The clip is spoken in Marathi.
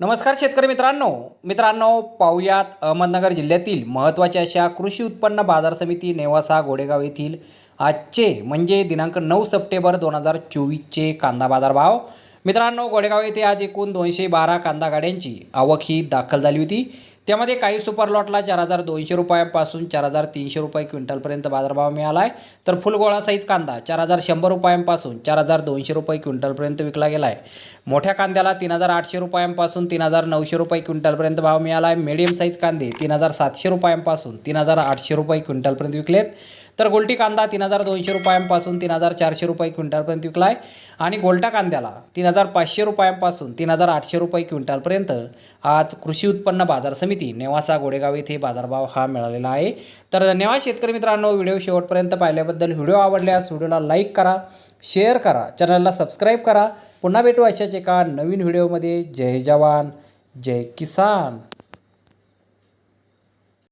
नमस्कार शेतकरी मित्रांनो. मित्रांनो पाहुयात अहमदनगर जिल्ह्यातील महत्त्वाच्या अशा कृषी उत्पन्न बाजार समिती नेवासा गोडेगाव येथील आजचे म्हणजे दिनांक नऊ सप्टेंबर दोन हजार चोवीसचे कांदा बाजार भाव मित्रांनो गोडेगाव येथे आज एकूण दोनशे बारा कांदा गाड्यांची आवक ही दाखल झाली होती. त्यामध्ये काही सुपर लॉटला चार हजार दोनशे रुपयांपासून चार हजार तीनशे रुपये क्विंटलपर्यंत बाजारभाव मिळाला आहे तर फुलगोळा साईज कांदा चार हजार शंभर रुपयांपासून चार हजार दोनशे रुपये क्विंटलपर्यंत विकला गेला आहे मोठ्या कांद्याला तीन हजार आठशे रुपयांपासून तीन हजार नऊशे रुपये क्विंटलपर्यंत भाव मिळाला आहे मिडियम साईज कांदे तीन हजार सातशे रुपयांपासून तीन हजार आठशे रुपये क्विंटलपर्यंत विकलेत. तर गोल्टी कांदा तीन हजार दोनशे रुपयांपासून तीन हजार चारशे रुपये क्विंटलपर्यंत विकला आहे आणि गोल्टा कांद्याला तीन हजार पाचशे रुपयांपासून तीन हजार आठशे रुपये क्विंटलपर्यंत आज कृषी उत्पन्न बाजार समिती नेवासा गोडेगाव येथे बाजारभाव हा मिळालेला आहे. तर धन्यवाद शेतकरी मित्रांनो व्हिडिओ शेवटपर्यंत पाहिल्याबद्दल व्हिडिओ आवडल्यास व्हिडिओला लाईक करा शेअर करा चॅनलला सबस्क्राईब करा. पुन्हा भेटू अशाच एका नवीन व्हिडिओमध्ये. जय जवान जय किसान.